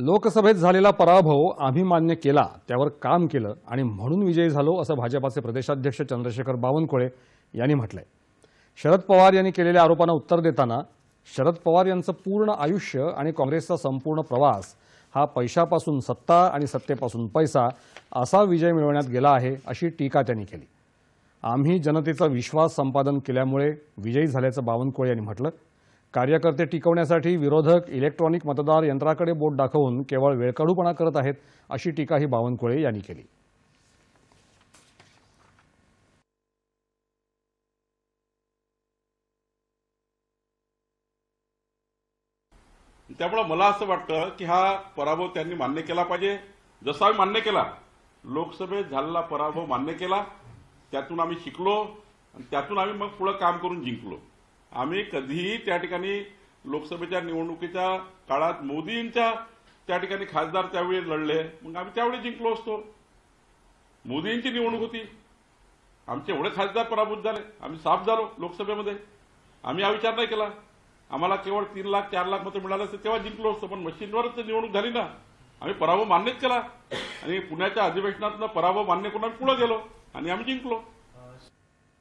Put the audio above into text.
लोकसभेत झालेला पराभव आम्ही मान्य केला त्यावर काम केलं आणि म्हणून विजयी झालो असं भाजपाचे प्रदेशाध्यक्ष चंद्रशेखर बावनकुळे यांनी म्हटलंय. शरद पवार यांनी केलेल्या आरोपांना उत्तर देताना शरद पवार यांचं पूर्ण आयुष्य आणि काँग्रेसचा संपूर्ण प्रवास हा पैशापासून सत्ता आणि सत्तेपासून पैसा असा विजय मिळवण्यात गेला आहे अशी टीका त्यांनी केली. आम्ही जनतेचा विश्वास संपादन केल्यामुळे विजयी झाल्याचं बावनकुळे यांनी म्हटलं. कार्यकर्ते टिकवण्यासाठी विरोधक इलेक्ट्रॉनिक मतदार यंत्राकडे बोट दाखवून केवळ वेळकाढूपणा करत आहेत अशी टीकाही बावनकुळे यांनी केली. त्यामुळे मला असं वाटतं की हा पराभव त्यांनी मान्य केला पाहिजे. जसा आम्ही मान्य केला लोकसभेत झालेला पराभव मान्य केला त्यातून आम्ही शिकलो आणि त्यातून आम्ही मग पुढे काम करून जिंकलो. आम्ही कधीही त्या ठिकाणी लोकसभेच्या निवडणुकीच्या काळात मोदींच्या त्या ठिकाणी खासदार त्यावेळी लढले. मग आम्ही त्यावेळी जिंकलो असतो. मोदींची निवडणूक होती. आमचे एवढे खासदार पराभूत झाले. आम्ही साफ झालो लोकसभेमध्ये. आम्ही हा विचार नाही केला. आम्हाला केवळ तीन लाख चार लाख मतं मिळाले असते तेव्हा जिंकलो असतो पण मशीनवरच निवडणूक झाली ना. आम्ही पराभव मान्यच केला. आणि पुण्याच्या अधिवेशनातनं पराभव मान्य करून आम्ही पुढे गेलो? आणि आम्ही जिंकलो.